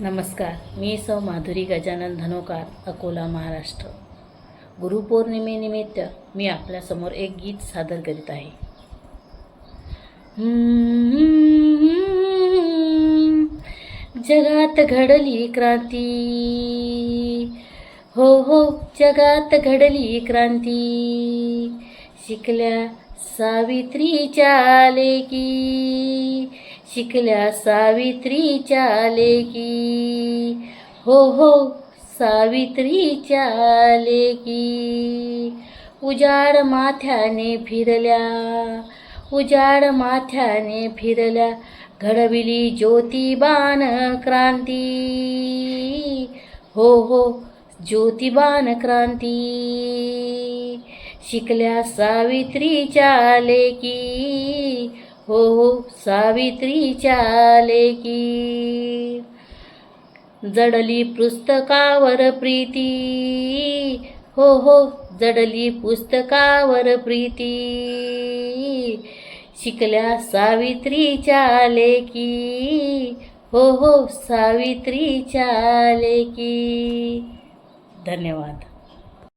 नमस्कार मी सौ माधुरी गजानन धनोकार अकोला महाराष्ट्र. गुरुपौर्णिमेनिमित्त मी आपल्यासमोर एक गीत सादर करीत आहे. जगात घडली क्रांती. हो हो जगात घडली क्रांती. शिकल्या सावित्रीच्या लेकी शिकल्या सावित्रीच्या लेकी हो हो सावित्रीच्या लेकी उजाड माथ्याने फिरल्या उजाड माथ्याने फिरल्या घडविली ज्योतिबान क्रांती. हो हो ज्योतिबान क्रांती. शिकल्या सावित्रीच्या लेकी हो हो सावित्रीच्या लेकी जडली पुस्तकावर प्रीती. हो हो जडली पुस्तकावर प्रीती. शिकल्या सावित्रीच्या लेकी हो हो सावित्रीच्या लेकी धन्यवाद.